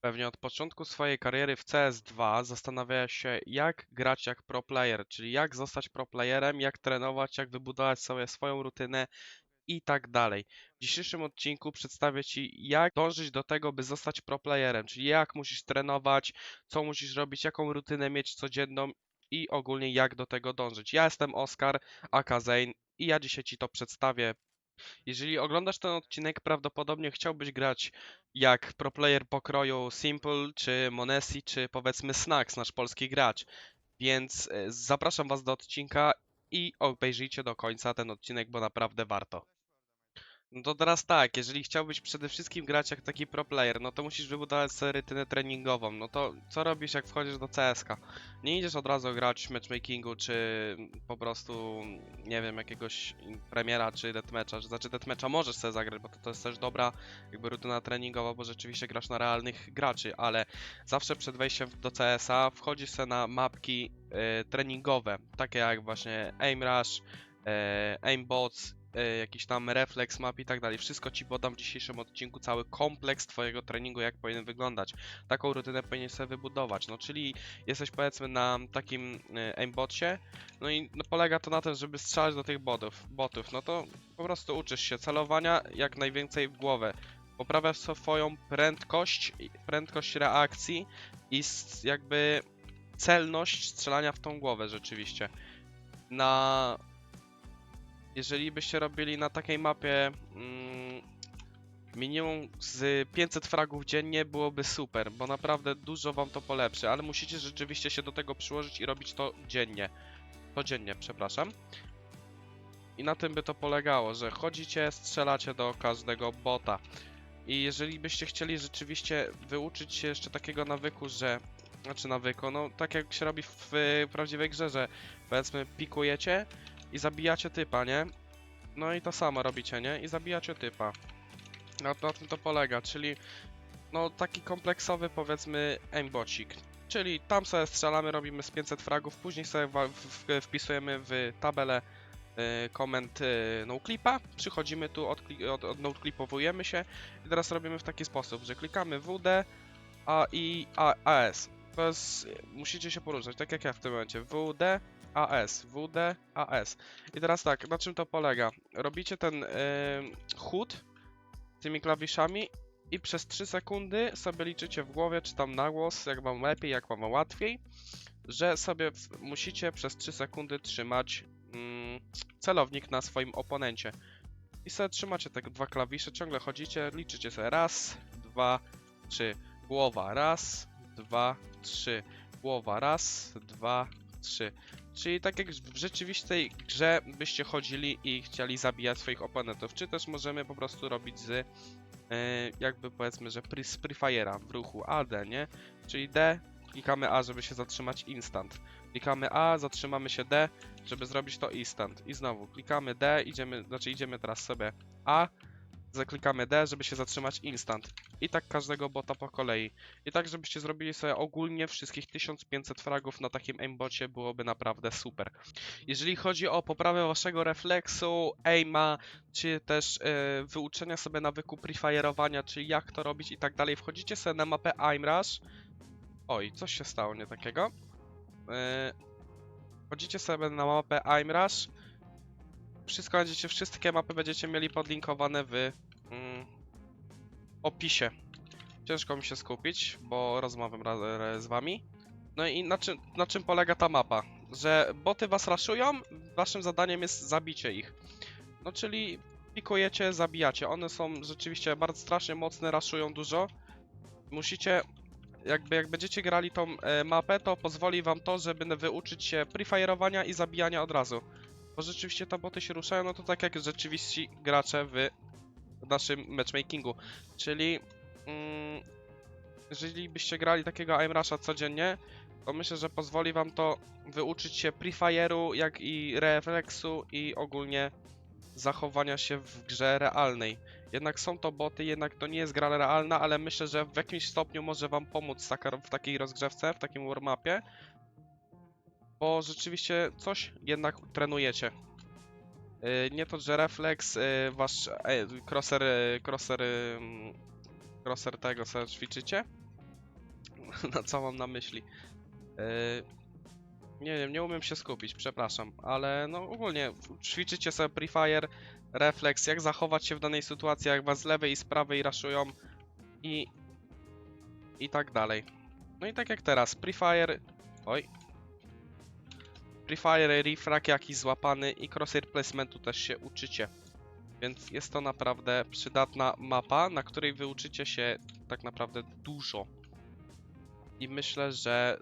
Pewnie od początku swojej kariery w CS2 zastanawiałeś się, jak grać jak pro player, czyli jak zostać pro playerem, jak trenować, jak wybudować sobie swoją rutynę i tak dalej. W dzisiejszym odcinku przedstawię Ci, jak dążyć do tego, by zostać pro playerem, czyli jak musisz trenować, co musisz robić, jaką rutynę mieć codzienną i ogólnie jak do tego dążyć. Ja jestem Oskar, aka Zane i ja dzisiaj Ci to przedstawię. Jeżeli oglądasz ten odcinek, prawdopodobnie chciałbyś grać jak pro player pokroju Simple, czy Monesi, czy powiedzmy Snacks, nasz polski gracz. Więc e, zapraszam Was do odcinka i obejrzyjcie do końca ten odcinek, bo naprawdę warto. No to teraz tak, jeżeli chciałbyś przede wszystkim grać jak taki pro player, no to musisz wybudować sobie rytynę treningową. No to co robisz jak wchodzisz do CSK? Nie idziesz od razu grać matchmakingu, czy po prostu, nie wiem, jakiegoś premiera, czy deathmatcha. Znaczy deathmatcha możesz sobie zagrać, bo to, to jest też dobra jakby rutyna treningowa, bo rzeczywiście grasz na realnych graczy, ale zawsze przed wejściem do CS-a wchodzisz sobie na mapki e, treningowe, takie jak właśnie aim rush, e, aimbots, jakiś tam reflex map i tak dalej. Wszystko ci podam w dzisiejszym odcinku, cały kompleks twojego treningu, jak powinien wyglądać. Taką rutynę powinieneś sobie wybudować. No czyli jesteś powiedzmy na takim e, aimbocie, no i no, polega to na tym, żeby strzelać do tych botów, botów. No to po prostu uczysz się celowania jak najwięcej w głowę. Poprawiasz swoją prędkość, prędkość reakcji i jakby celność strzelania w tą głowę rzeczywiście. Na jeżeli byście robili na takiej mapie mm, minimum z 500 fragów dziennie byłoby super, bo naprawdę dużo wam to polepszy, ale musicie rzeczywiście się do tego przyłożyć i robić to dziennie. Codziennie, przepraszam. I na tym by to polegało, że chodzicie, strzelacie do każdego bota. I jeżeli byście chcieli rzeczywiście wyuczyć się jeszcze takiego nawyku, że znaczy nawyku, no tak jak się robi w, w prawdziwej grze, że powiedzmy pikujecie i zabijacie typa, nie? No i to samo robicie, nie? I zabijacie typa. Na, na tym to polega, czyli no taki kompleksowy powiedzmy aimbocik. Czyli tam sobie strzelamy, robimy z 500 fragów, później sobie wpisujemy w tabelę y, komend y, noclipa, przychodzimy tu, od, od się i teraz robimy w taki sposób, że klikamy WD, A i A, AS. To jest, musicie się poruszać, tak jak ja w tym momencie. WD, AS, WD, AS. I teraz tak, na czym to polega? Robicie ten y, chód tymi klawiszami i przez 3 sekundy sobie liczycie w głowie, czy tam na głos, jak wam lepiej, jak wam łatwiej, że sobie musicie przez 3 sekundy trzymać celownik na swoim oponencie. I sobie trzymacie te dwa klawisze, ciągle chodzicie, liczycie sobie raz, dwa, trzy, głowa, raz, dwa, trzy, głowa, raz, dwa, trzy. Czyli tak jak w rzeczywistej grze byście chodzili i chcieli zabijać swoich oponentów, czy też możemy po prostu robić z e, jakby powiedzmy, że z Prefire'a w ruchu AD, nie? Czyli D, klikamy A, żeby się zatrzymać instant. Klikamy A, zatrzymamy się D, żeby zrobić to instant. I znowu klikamy D, idziemy, znaczy idziemy teraz sobie A, zaklikamy D, żeby się zatrzymać instant. I tak każdego bota po kolei. I tak, żebyście zrobili sobie ogólnie wszystkich 1500 fragów na takim aimbocie byłoby naprawdę super. Jeżeli chodzi o poprawę waszego refleksu, aima, czy też e, wyuczenia sobie nawyku prefire'owania, czyli jak to robić i tak dalej, wchodzicie sobie na mapę aimrush. Oj, coś się stało nie takiego. E, wchodzicie sobie na mapę aimrush. Wszystko będziecie, wszystkie mapy będziecie mieli podlinkowane w opisie. Ciężko mi się skupić, bo rozmawiam z wami. No i na czym, na czym polega ta mapa? Że boty was raszują, waszym zadaniem jest zabicie ich. No czyli pikujecie, zabijacie. One są rzeczywiście bardzo strasznie mocne, raszują dużo. Musicie, jakby jak będziecie grali tą e, mapę, to pozwoli wam to, żeby wyuczyć się prefire'owania i zabijania od razu. Bo rzeczywiście te boty się ruszają, no to tak jak rzeczywiści gracze w naszym matchmakingu. Czyli mm, jeżeli byście grali takiego aim rusha codziennie, to myślę, że pozwoli wam to wyuczyć się prefire'u, jak i refleksu i ogólnie zachowania się w grze realnej. Jednak są to boty, jednak to nie jest gra realna, ale myślę, że w jakimś stopniu może wam pomóc w takiej rozgrzewce, w takim warmapie, bo rzeczywiście coś jednak trenujecie. Yy, nie to, że refleks, yy, wasz e, crosser, crosser, yy, crosser tego, co ćwiczycie, na co mam na myśli. Nie wiem, nie umiem się skupić, przepraszam, ale no ogólnie ćwiczycie sobie Prefire, refleks, jak zachować się w danej sytuacji, jak was z lewej i z prawej raszują i i tak dalej. No i tak jak teraz, Prefire, oj, Prefire, refrag jakiś złapany i crosshair placementu też się uczycie. Więc jest to naprawdę przydatna mapa, na której wy uczycie się tak naprawdę dużo. I myślę, że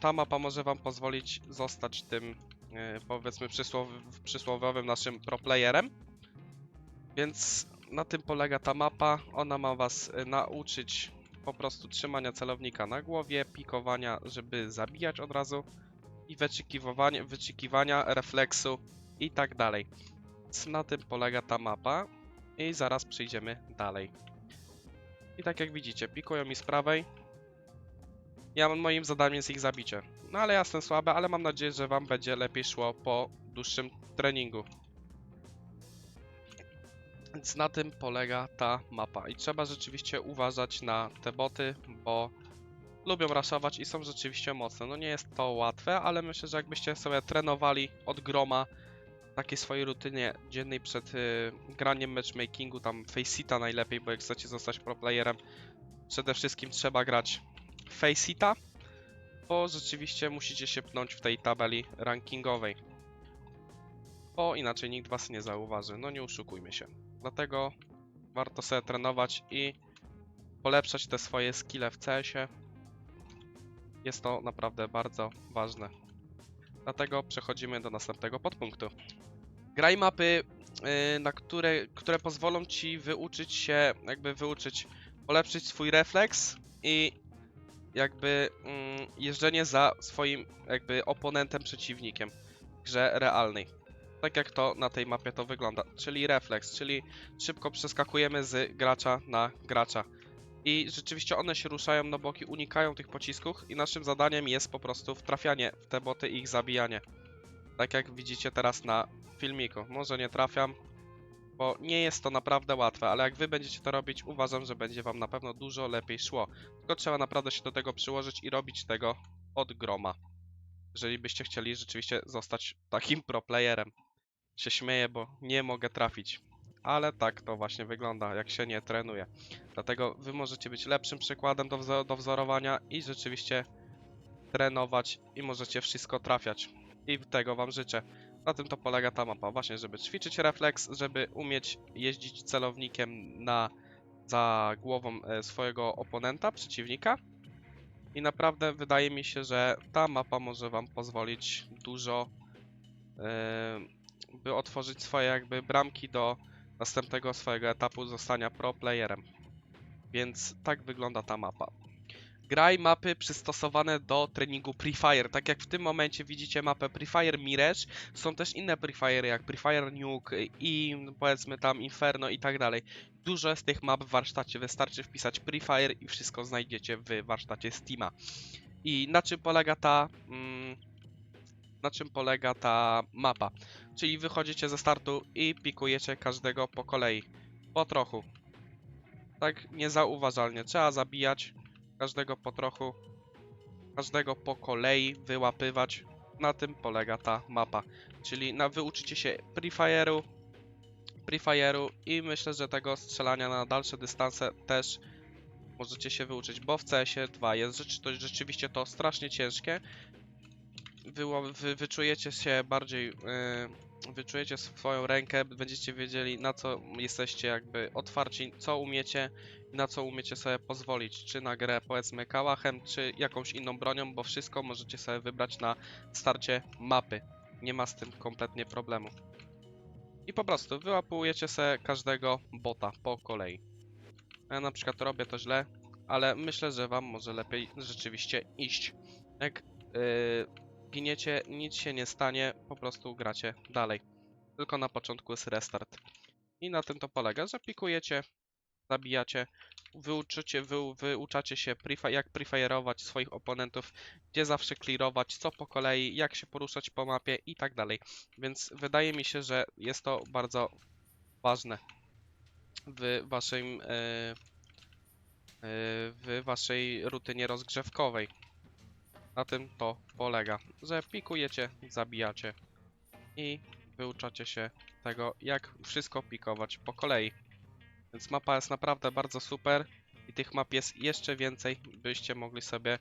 ta mapa może wam pozwolić zostać tym, e, powiedzmy, przysłow- przysłowiowym naszym pro playerem. Więc na tym polega ta mapa. Ona ma was e, nauczyć po prostu trzymania celownika na głowie, pikowania, żeby zabijać od razu i wyczekiwania, wyczekiwania refleksu i tak dalej. Więc na tym polega ta mapa i zaraz przejdziemy dalej. I tak jak widzicie, pikują mi z prawej. Ja moim zadaniem jest ich zabicie. No ale ja jestem słaby, ale mam nadzieję, że wam będzie lepiej szło po dłuższym treningu. Więc na tym polega ta mapa i trzeba rzeczywiście uważać na te boty, bo lubią raszować i są rzeczywiście mocne. No nie jest to łatwe, ale myślę, że jakbyście sobie trenowali od groma takiej swojej rutynie dziennej przed y, graniem matchmakingu, tam Faceita najlepiej, bo jak chcecie zostać pro playerem, przede wszystkim trzeba grać Faceita, bo rzeczywiście musicie się pnąć w tej tabeli rankingowej. Bo inaczej nikt was nie zauważy, no nie oszukujmy się. Dlatego warto sobie trenować i polepszać te swoje skille w CS-ie. Jest to naprawdę bardzo ważne. Dlatego przechodzimy do następnego podpunktu. Graj mapy, yy, na które, które pozwolą ci wyuczyć się, jakby wyuczyć, polepszyć swój refleks i jakby mm, jeżdżenie za swoim jakby oponentem, przeciwnikiem w grze realnej. Tak jak to na tej mapie to wygląda, czyli refleks, czyli szybko przeskakujemy z gracza na gracza. I rzeczywiście one się ruszają na boki, unikają tych pocisków i naszym zadaniem jest po prostu wtrafianie w te boty i ich zabijanie. Tak jak widzicie teraz na filmiku. Może nie trafiam, bo nie jest to naprawdę łatwe, ale jak wy będziecie to robić, uważam, że będzie wam na pewno dużo lepiej szło. Tylko trzeba naprawdę się do tego przyłożyć i robić tego od groma. Jeżeli byście chcieli rzeczywiście zostać takim pro playerem. Się śmieję, bo nie mogę trafić. Ale tak to właśnie wygląda, jak się nie trenuje. Dlatego wy możecie być lepszym przykładem do, wzo- do wzorowania i rzeczywiście trenować i możecie wszystko trafiać. I tego wam życzę. Na tym to polega ta mapa, właśnie żeby ćwiczyć refleks, żeby umieć jeździć celownikiem na, za głową e, swojego oponenta, przeciwnika. I naprawdę wydaje mi się, że ta mapa może wam pozwolić dużo, e, by otworzyć swoje jakby bramki do następnego swojego etapu zostania pro playerem. Więc tak wygląda ta mapa. Graj mapy przystosowane do treningu Prefire. Tak jak w tym momencie widzicie mapę Prefire Mirage, są też inne Prefire jak Prefire Nuke i powiedzmy tam Inferno i tak dalej. Dużo jest tych map w warsztacie, wystarczy wpisać Prefire i wszystko znajdziecie w warsztacie Steama. I na czym polega ta... Mm, na czym polega ta mapa? Czyli wychodzicie ze startu i pikujecie każdego po kolei. Po trochu. Tak niezauważalnie. Trzeba zabijać każdego po trochu, każdego po kolei wyłapywać. Na tym polega ta mapa. Czyli na wyuczycie się prefire'u, prefire'u i myślę, że tego strzelania na dalsze dystanse też możecie się wyuczyć, bo w CS-ie 2 jest rzecz, to rzeczywiście to strasznie ciężkie. Wyło- wy, wyczujecie się bardziej, yy, wyczujecie swoją rękę, będziecie wiedzieli na co jesteście jakby otwarci, co umiecie na co umiecie sobie pozwolić, czy na grę powiedzmy kałachem, czy jakąś inną bronią, bo wszystko możecie sobie wybrać na starcie mapy. Nie ma z tym kompletnie problemu. I po prostu wyłapujecie sobie każdego bota po kolei. Ja na przykład robię to źle, ale myślę, że wam może lepiej rzeczywiście iść. Jak yy, giniecie, nic się nie stanie, po prostu gracie dalej. Tylko na początku jest restart. I na tym to polega, że pikujecie, zabijacie, wyuczycie, wy, wyuczacie się jak prefire'ować swoich oponentów, gdzie zawsze clearować, co po kolei, jak się poruszać po mapie i tak dalej. Więc wydaje mi się, że jest to bardzo ważne w waszym, e, w waszej rutynie rozgrzewkowej. Na tym to polega, że pikujecie, zabijacie i wyuczacie się tego, jak wszystko pikować po kolei. Więc mapa jest naprawdę bardzo super i tych map jest jeszcze więcej, byście mogli sobie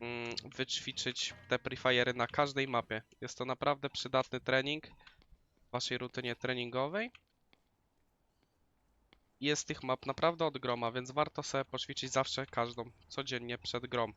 mm, wyćwiczyć te prefire'y na każdej mapie. Jest to naprawdę przydatny trening w waszej rutynie treningowej. Jest tych map naprawdę od groma, więc warto sobie poćwiczyć zawsze każdą, codziennie przed grą.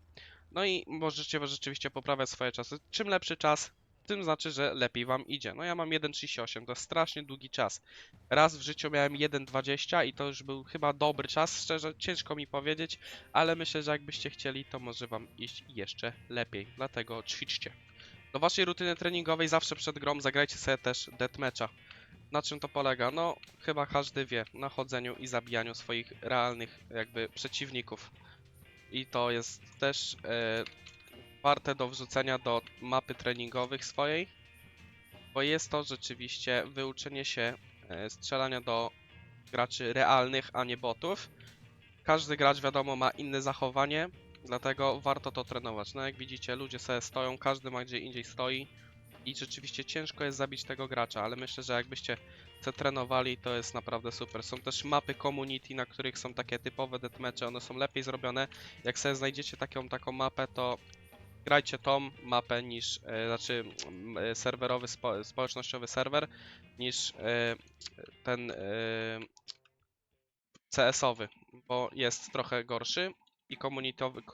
No i możecie rzeczywiście poprawiać swoje czasy. Czym lepszy czas, tym znaczy, że lepiej wam idzie. No ja mam 1.38, to jest strasznie długi czas. Raz w życiu miałem 1.20 i to już był chyba dobry czas, szczerze ciężko mi powiedzieć, ale myślę, że jakbyście chcieli, to może wam iść jeszcze lepiej. Dlatego ćwiczcie. Do waszej rutyny treningowej zawsze przed grą zagrajcie sobie też deathmatcha. Na czym to polega? No, chyba każdy wie, na chodzeniu i zabijaniu swoich realnych jakby przeciwników. I to jest też e, warte do wrzucenia do mapy treningowych swojej, bo jest to rzeczywiście wyuczenie się e, strzelania do graczy realnych, a nie botów. Każdy gracz wiadomo ma inne zachowanie, dlatego warto to trenować. No jak widzicie, ludzie sobie stoją, każdy ma gdzie indziej stoi i rzeczywiście ciężko jest zabić tego gracza, ale myślę, że jakbyście co trenowali, to jest naprawdę super. Są też mapy community, na których są takie typowe deathmatche, one są lepiej zrobione. Jak sobie znajdziecie taką, taką mapę, to grajcie tą mapę niż, e, znaczy mm, e, serwerowy, spo, społecznościowy serwer, niż e, ten e, CS-owy, bo jest trochę gorszy i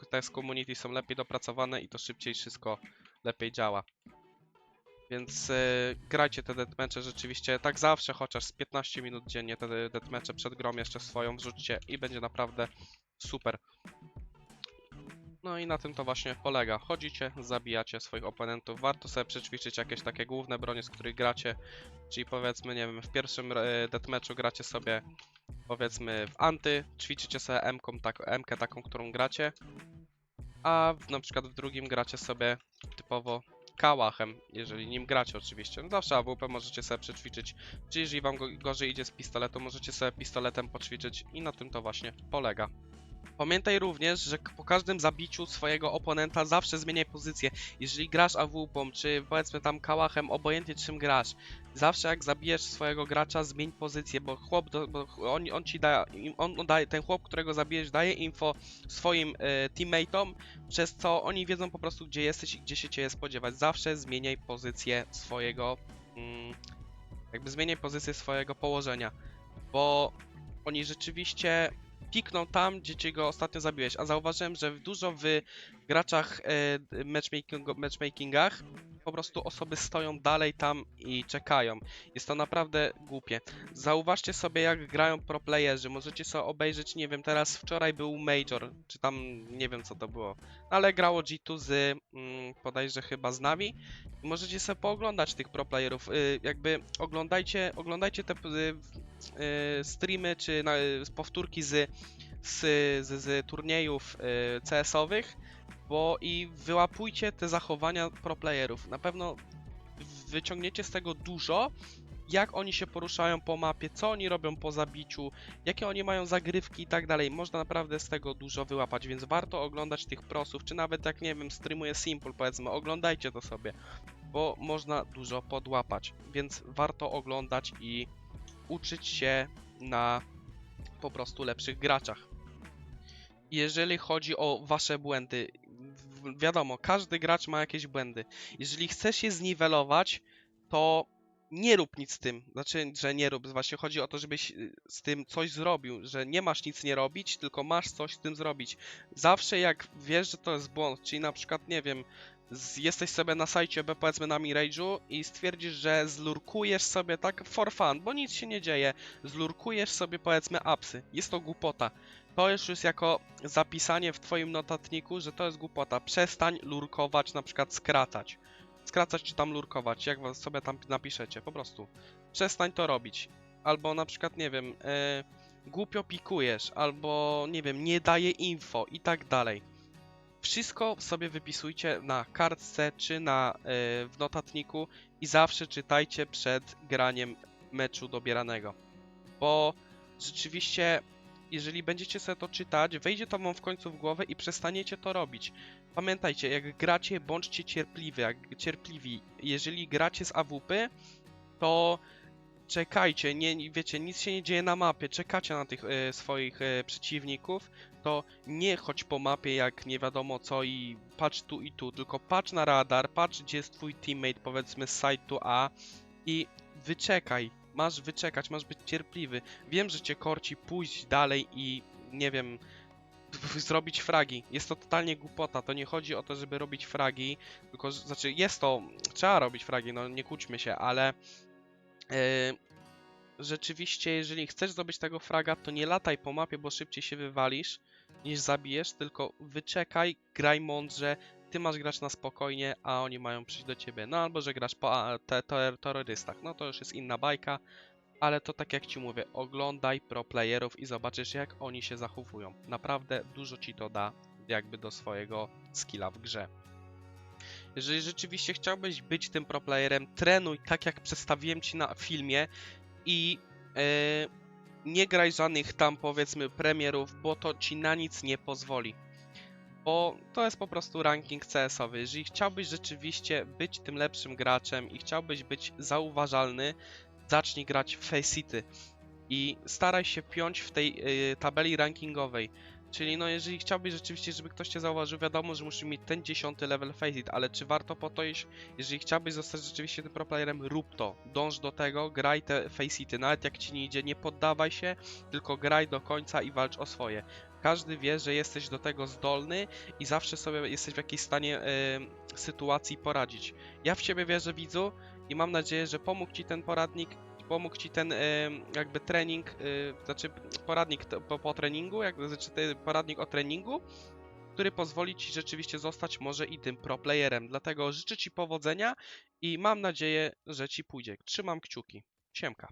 te z community są lepiej dopracowane i to szybciej wszystko lepiej działa. Więc e, grajcie te deathmatche rzeczywiście tak zawsze, chociaż z 15 minut dziennie te deathmatche przed grą jeszcze swoją wrzućcie i będzie naprawdę super. No i na tym to właśnie polega. Chodzicie, zabijacie swoich oponentów. Warto sobie przećwiczyć jakieś takie główne bronie, z których gracie. Czyli powiedzmy, nie wiem, w pierwszym e, deathmatchu gracie sobie powiedzmy w anty, ćwiczycie sobie M-ką, tak, taką, którą gracie. A w, na przykład w drugim gracie sobie typowo kałachem, jeżeli nim gracie oczywiście. No zawsze AWP możecie sobie przećwiczyć, czy jeżeli wam go, gorzej idzie z pistoletu, możecie sobie pistoletem poćwiczyć i na tym to właśnie polega. Pamiętaj również, że po każdym zabiciu swojego oponenta zawsze zmieniaj pozycję. Jeżeli grasz AWP, czy powiedzmy tam kałachem, obojętnie czym grasz, zawsze jak zabijesz swojego gracza, zmień pozycję, bo chłop, do, bo on, on ci da, on, daje, ten chłop, którego zabijesz, daje info swoim e, teammateom, przez co oni wiedzą po prostu, gdzie jesteś i gdzie się cię spodziewać. Zawsze zmieniaj pozycję swojego, mm, jakby zmieniaj pozycję swojego położenia, bo oni rzeczywiście pikną tam, gdzie cię go ostatnio zabiłeś, a zauważyłem, że dużo w graczach e, matchmakingo, matchmakingach po prostu osoby stoją dalej tam i czekają. Jest to naprawdę głupie. Zauważcie sobie, jak grają pro playerzy. Możecie sobie obejrzeć, nie wiem, teraz wczoraj był Major, czy tam nie wiem co to było, ale grało G2 z mm, bodajże chyba z Navi. Możecie sobie pooglądać tych pro playerów. Y, jakby oglądajcie, oglądajcie te y, y, streamy czy na, powtórki z, z, z, z turniejów y, CS-owych, bo i wyłapujcie te zachowania pro playerów. Na pewno wyciągniecie z tego dużo, jak oni się poruszają po mapie, co oni robią po zabiciu, jakie oni mają zagrywki i tak dalej. Można naprawdę z tego dużo wyłapać, więc warto oglądać tych prosów, czy nawet jak nie wiem, streamuje Simple powiedzmy, oglądajcie to sobie, bo można dużo podłapać, więc warto oglądać i uczyć się na po prostu lepszych graczach. Jeżeli chodzi o wasze błędy, wiadomo, każdy gracz ma jakieś błędy. Jeżeli chcesz je zniwelować, to nie rób nic z tym. Znaczy, że nie rób. Właśnie chodzi o to, żebyś y, z tym coś zrobił, że nie masz nic nie robić, tylko masz coś z tym zrobić. Zawsze jak wiesz, że to jest błąd, czyli na przykład, nie wiem, jesteś sobie na sajcie, powiedzmy na Mirage'u i stwierdzisz, że zlurkujesz sobie tak for fun, bo nic się nie dzieje, zlurkujesz sobie powiedzmy apsy. Jest to głupota. To już jest jako zapisanie w twoim notatniku, że to jest głupota. Przestań lurkować, na przykład skracać. Skracać czy tam lurkować, jak sobie tam napiszecie, po prostu. Przestań to robić. Albo na przykład, nie wiem, e, głupio pikujesz, albo nie wiem, nie daje info i tak dalej. Wszystko sobie wypisujcie na kartce czy na, e, w notatniku i zawsze czytajcie przed graniem meczu dobieranego. Bo rzeczywiście jeżeli będziecie sobie to czytać, wejdzie to wam w końcu w głowę i przestaniecie to robić. Pamiętajcie, jak gracie, bądźcie cierpliwi, jak cierpliwi. Jeżeli gracie z AWP, to czekajcie, nie, wiecie, nic się nie dzieje na mapie, czekacie na tych e, swoich e, przeciwników, to nie chodź po mapie jak nie wiadomo co i patrz tu i tu, tylko patrz na radar, patrz gdzie jest twój teammate, powiedzmy z site A i wyczekaj, masz wyczekać, masz być cierpliwy. Wiem, że cię korci pójść dalej i nie wiem, zrobić fragi. Jest to totalnie głupota. To nie chodzi o to, żeby robić fragi, tylko, znaczy jest to, trzeba robić fragi, no nie kłóćmy się, ale e, rzeczywiście, jeżeli chcesz zrobić tego fraga, to nie lataj po mapie, bo szybciej się wywalisz niż zabijesz, tylko wyczekaj, graj mądrze, ty masz grać na spokojnie, a oni mają przyjść do ciebie. No albo, że grasz po terrorystach, no to już jest inna bajka, ale to tak jak ci mówię, oglądaj pro playerów i zobaczysz jak oni się zachowują. Naprawdę dużo ci to da jakby do swojego skilla w grze. Jeżeli rzeczywiście chciałbyś być tym pro playerem, trenuj tak jak przedstawiłem ci na filmie i e, nie graj żadnych tam powiedzmy premierów, bo to ci na nic nie pozwoli. Bo to jest po prostu ranking CS-owy. Jeżeli chciałbyś rzeczywiście być tym lepszym graczem i chciałbyś być zauważalny, zacznij grać w Faceit i staraj się piąć w tej y, tabeli rankingowej. Czyli no jeżeli chciałbyś rzeczywiście, żeby ktoś cię zauważył, wiadomo, że musisz mieć ten dziesiąty level Faceit, ale czy warto po to iść? Jeżeli chciałbyś zostać rzeczywiście tym pro playerem, rób to. Dąż do tego, graj te Faceity, nawet jak ci nie idzie, nie poddawaj się, tylko graj do końca i walcz o swoje. Każdy wie, że jesteś do tego zdolny i zawsze sobie jesteś w jakiejś stanie y, sytuacji poradzić. Ja w ciebie wierzę, widzu, i mam nadzieję, że pomógł ci ten poradnik, pomógł ci ten em, jakby trening, y, znaczy poradnik po, po treningu, jak, znaczy poradnik o treningu, który pozwoli ci rzeczywiście zostać może i tym pro playerem. Dlatego życzę ci powodzenia i mam nadzieję, że ci pójdzie. Trzymam kciuki. Siemka.